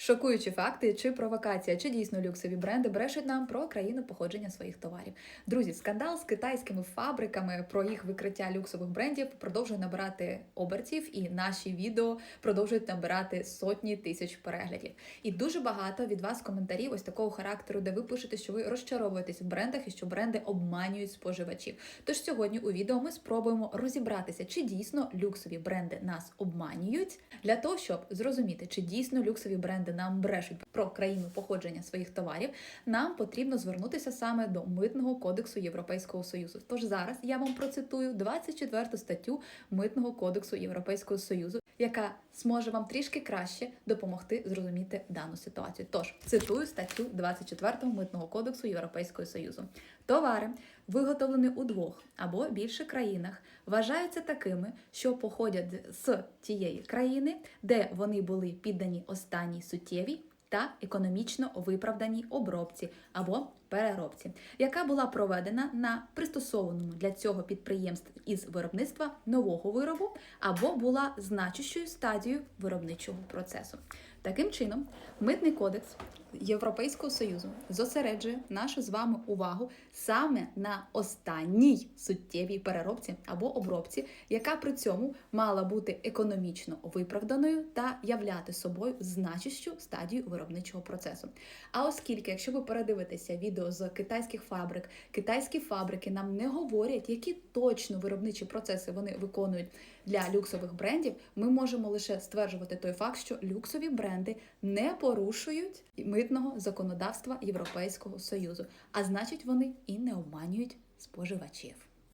Шокуючі факти чи провокація, чи дійсно люксові бренди брешуть нам про країну походження своїх товарів. Друзі, скандал з китайськими фабриками про їх викриття люксових брендів продовжує набирати обертів, і наші відео продовжують набирати сотні тисяч переглядів. І дуже багато від вас коментарів ось такого характеру, де ви пишете, що ви розчаровуєтесь в брендах і що бренди обманюють споживачів. Тож сьогодні у відео ми спробуємо розібратися, чи дійсно люксові бренди нас обманюють, для того, щоб зрозуміти, чи дійсно люксові бренди нам брешуть про країну походження своїх товарів, нам потрібно звернутися саме до митного кодексу Європейського союзу. Тож зараз я вам процитую 24 статтю митного кодексу Європейського союзу, яка зможе вам трішки краще допомогти зрозуміти дану ситуацію. Тож цитую статтю 24 митного кодексу Європейського союзу. Товари, виготовлені у двох або більше країнах, вважаються такими, що походять з тієї країни, де вони були піддані останній суттєвій та економічно виправданій обробці або переробці, яка була проведена на пристосованому для цього підприємств із виробництва нового виробу або була значущою стадією виробничого процесу. Таким чином, митний кодекс Європейського союзу зосереджує нашу з вами увагу саме на останній суттєвій переробці або обробці, яка при цьому мала бути економічно виправданою та являти собою значущу стадію виробничого процесу. А оскільки, якщо ви передивитеся відео з китайських фабрик, китайські фабрики нам не говорять, які точно виробничі процеси вони виконують для люксових брендів, ми можемо лише стверджувати той факт, що люксові бренди не порушують митного законодавства Європейського союзу, а значить, вони і не обманюють споживачів.